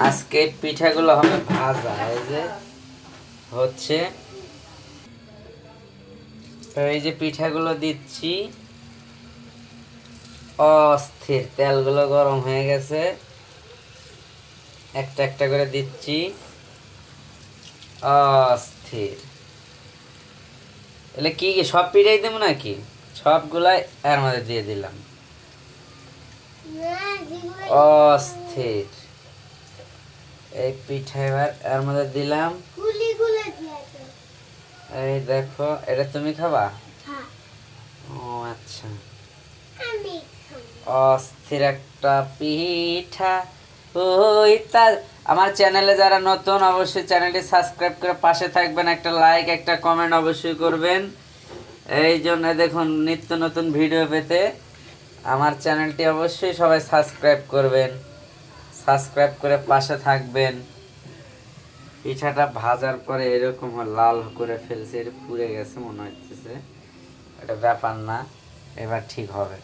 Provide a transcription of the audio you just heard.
আজকে পিঠাগুলো হবে ভাজা এই যে হচ্ছে এই যে পিঠাগুলো দিচ্ছি অস্থির তেলগুলো গরম হয়ে গেছে। একটা একটা করে দিচ্ছি অস্থির। এলে কি কি সব পিঠাই দেবো নাকি? সবগুলাই এর মধ্যে দিয়ে দিলাম। অস্থির। এই পিঠা এবার এর মধ্যে দিলাম। এই দেখো এটা তুমি খাবা? ও আচ্ছা। অস্থির একটা পিঠা। ওই তা আমার চ্যানেলে যারা নতুন অবশ্যই চ্যানেলটি সাবস্ক্রাইব করে পাশে থাকবেন। একটা লাইক একটা কমেন্ট অবশ্যই করবেন। এই জন্য দেখুন নিত্য নতুন ভিডিও পেতে আমার চ্যানেলটি অবশ্যই সবাই সাবস্ক্রাইব করবেন। সাবস্ক্রাইব করে পাশে থাকবেন। পিঠাটা ভাজার পরে এরকম লাল করে ফেলছে, এটা পুড়ে গেছে মনে হচ্ছে এটা ব্যাপার না, এবার ঠিক হবে।